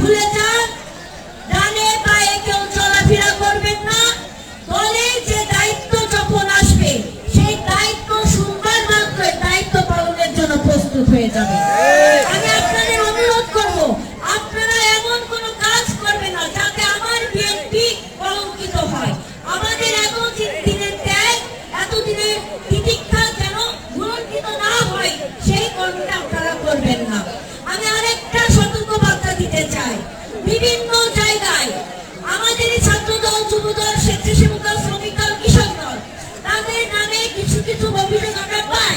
ভুলে যান। ডানে পায়ে কেউ চলাফেরা করবেন না। দলে যে দায়িত্ব যখন আসবে, সেই দায়িত্ব শুনবার মাত্র দায়িত্ব পালনের জন্য প্রস্তুত হয়ে যাবে। চাই বিভিন্ন জায়গায়। আমাদের ছাত্রদল ছাত্র দল যুব দল স্বেচ্ছাসেবক দল, শ্রমিক দল, কৃষক দল, তাদের নামে কিছু কিছু অভিযোগ আমরা পাই।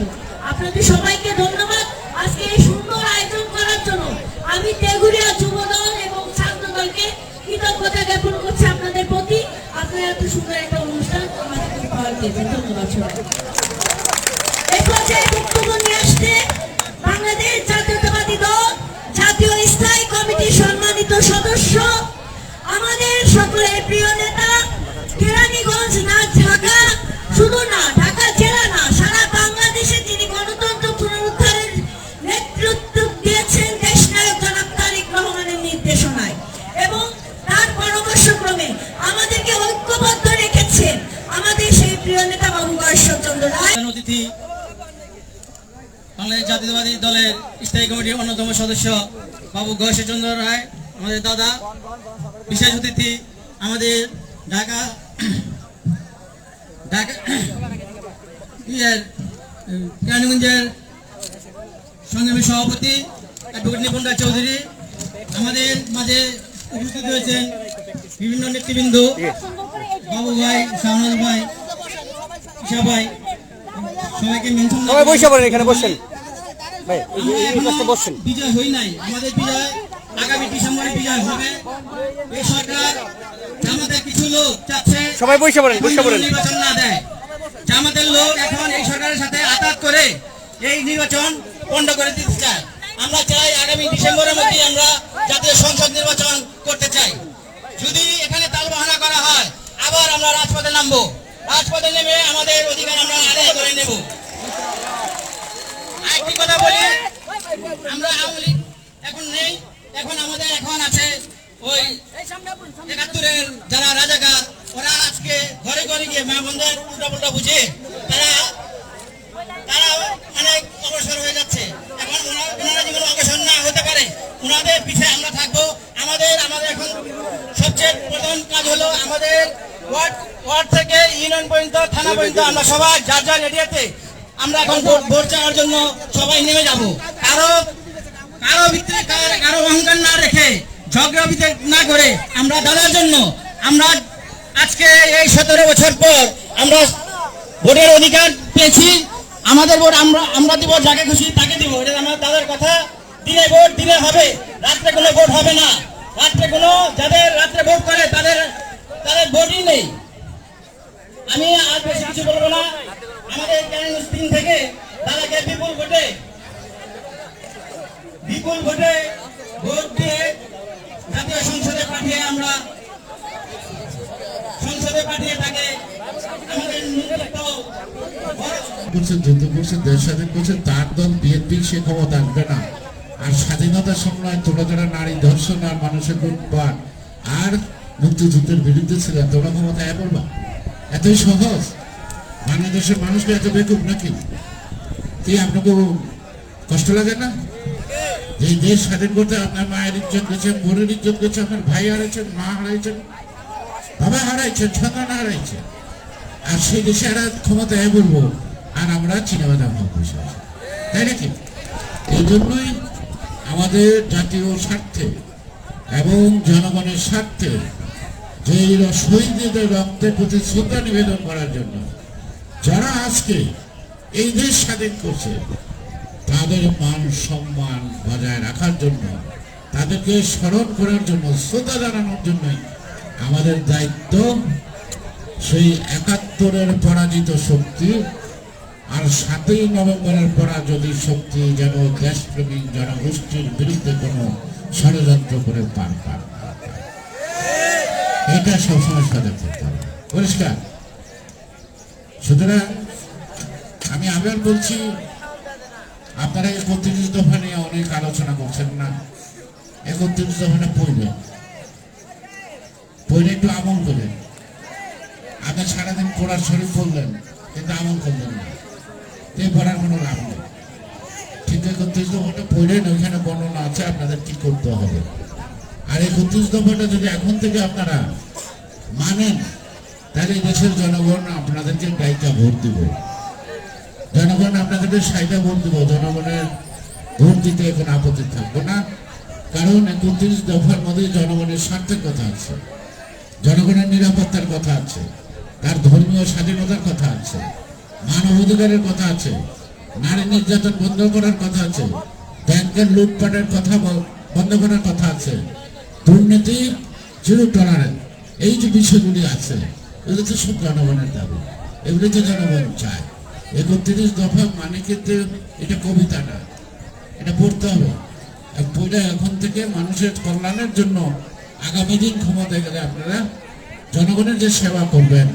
যাব আপনাদের সবাইকে ধন্যবাদ আজকে এই সুন্দর আয়োজন করার জন্য। আমি তেগুড়িয়া যুব দল এবং ছাত্র দলকে কৃতজ্ঞতা জ্ঞাপন করছি আপনাদের প্রতি। আপনারা এত সুন্দর একটা অনুষ্ঠান দিয়েছেন ধন্যবাদ সবাই বাংলাদেশ জাতীয়তাবাদী দল, জাতীয় স্থায়ী কমিটির সম্মানিত সদস্য, আমাদের সকলের প্রিয় নেতা, কেরানীগঞ্জ না শুধু না বাংলাদেশ জাতীয়তাবাদী দলের স্থায়ী কমিটির অন্যতম সদস্য বাবু গয়েশচন্দ্র রায়, আমাদের দাদা। বিশেষ অতিথি আমাদের ঢাকা ঢাকা কেরানীগঞ্জের সংগ্রামী সভাপতি অ্যাডভোকেট নিপুণ রায় চৌধুরী, আমাদের মাঝে উপস্থিত হয়েছেন বিভিন্ন নেতৃবৃন্দ, বাবু ভাই, শাহনাজ ভাই, ঈশা ভাই, সবাইকে মেনশন বসে পড়েন এখানে, বসেন। ভাই এই যে এই বিজয় হই নাই। আমাদের বিজয় আগামী ডিসেম্বরে বিজয় হবে। এই সরকার আমাদের কিছু লোক চাচ্ছে সবাই বসে পড়েন বসে পড়েন। নির্বাচন না দেয়। জামাতের লোক এখন এই সরকারের সাথে আঘাত করে এই নির্বাচন পণ্ড করে দিতে চায়। আমরা চাই আগামী ডিসেম্বরের মধ্যে আমরা জাতীয় সংসদ নির্বাচন করতে চাই। যদি এখানে তালবাহানা করা হয় আবার আমরা রাজপথে নামবো। রাজপথে নেমে আমাদের অধিকার আমরা আদায় করে নেব। আরেকটি কথা বলি। আমরা এখন নেই, এখন আমাদের এখন আছে ওই একাত্তরের যারা রাজাকার, ওরা আজকে ঘরে ঘরে গিয়ে মা বন্ধের উল্টা পুল্টা বুঝে, তারা তারা অনেক অবসর হয়ে যাচ্ছে। এখন ওনারা যেমন অবসর না হতে পারে, ওনাদের পিছিয়ে আমরা থাকব। আমাদের আমাদের এখন সবচেয়ে প্রধান কাজ হলো আমাদের ওয়ার্ড ওয়ার্ড থেকে ইউনিয়ন পর্যন্ত, থানা পর্যন্ত আমরা সবাই যার যার এরিয়াতে আমরা এখন ভোট চাওয়ার জন্য সবাই নেমে যাব। কারও কারও ভিতরে কারও কারও অহংকার না রেখে ঝগড়া ঝগড়াবিতে না করে আমরা দাদার জন্য আমরা আজকে এই সতেরো বছর পর আমরা ভোটের অধিকার পেয়েছি। আমাদের ভোট আমরা আমরা দিব, যাকে খুশি তাকে দিব। এটা আমার দাদার কথা। দিনে ভোট, দিলে হবে। রাত্রে কোনো ভোট হবে না। রাত্রে কোনো, যাদের রাত্রে ভোট করে তাদের তাদের ভোটই নেই। আমি আর বেশি কিছু বলব না। আমাদের চ্যানেল তিন থেকে দাদাকে বিপুল ভোটে? বিপুল ভোটে ভোট দিয়ে জাতীয় সংসদে পাঠিয়ে আমরা সংসদে পাঠিয়ে তাকে যুদ্ধ করছে দেশ স্বাধীন করছে তার দল বিএনপি, সে ক্ষমতা আসবে না। আর স্বাধীনতা সংগ্রামে তোমরা যারা নারী ধর্ষণ আর মানুষের লুটপাট আর মুক্তিযুদ্ধের বিরুদ্ধে ছিলেন, তোমরা ক্ষমতা এ এতই সহজ। বাংলাদেশের মানুষকে এত বেকুব নাকি? কি আপনাকে কষ্ট লাগে না? এই দেশ স্বাধীন করতে আপনার মায়ের ইজ্জত গেছে বোনের ইজ্জত গেছে আপনার ভাই হারাইছেন, মা হারাইছেন, বাবা হারাইছেন, সন্তান হারাইছেন। আর সেই দেশে এরা ক্ষমতায় বলব, আর আমরা চিনাবাদাম বসে। তাই নাকি? এই জন্যই আমাদের জাতীয় স্বার্থে এবং জনগণের স্বার্থে যে শহীদদের রক্তের প্রতি শ্রদ্ধা নিবেদন করার জন্য যারা আজকে এই দেশ স্বাধীন করছে, তাদের মান সম্মান বজায় রাখার জন্য, তাদেরকে স্মরণ করার জন্য, শ্রদ্ধা জানানোর জন্যই আমাদের দায়িত্ব সেই একাত্তরের পরাজিত শক্তি আর সাতই নভেম্বরের পরাজিত শক্তি যেন দেশপ্রেমিক জনগোষ্ঠীর বিরুদ্ধে কোনো ষড়যন্ত্র করে পার পার। এটা সবসময় সজাগ থাকতে হবে। পরিষ্কার? সুতরাং আমি আবার বলছি, আপনারা একত্রিশ দফা নিয়ে অনেক আলোচনা করছেন না। একত্রিশ দফাটা পড়বেন। পড়ে একটু আমল করেন। আপনি সারাদিন পড়ার শরীর করলেন কিন্তু আমল করলেন না। এই পড়ার কোনো লাভ নেই। ঠিক একত্রিশ দফাটা পড়েন, ওইখানে বর্ণনা আছে, আপনাদের কি করতে হবে। আর একত্রিশ দফাটা যদি এখন থেকে আপনারা মানেন তাহলে দেশের জনগণ আপনাদেরকে গাইকা ভোট দিব। জনগণ আপনাদেরকে সাইডা ভোট দিব, জনগণের ভোট দিতে এখন আপত্তি থাকবে না। কারণ একত্রিশ দফার মধ্যে জনগণের স্বার্থের কথা আছে, জনগণের নিরাপত্তার কথা আছে, তার ধর্মীয় স্বাধীনতার কথা আছে মানব অধিকারের কথা আছে, নারী নির্যাতন বন্ধ করার কথা আছে, ব্যাংকের লুটপাটের কথা বন্ধ করার কথা আছে, দুর্নীতি জিরো টলারেন্স এই যে বিষয়গুলি আছে এগুলো তো সব জনগণের দাবি। এগুলো তো জনগণ চায়। একত্রিশ দফা মানে ক্ষেত্রে এটা কবিতা না। এটা পড়তে হবে। আর পড়ে এখন থেকে মানুষের কল্যাণের জন্য আগামী দিন ক্ষমতায় গেলে আপনারা জনগণের যে সেবা করবেন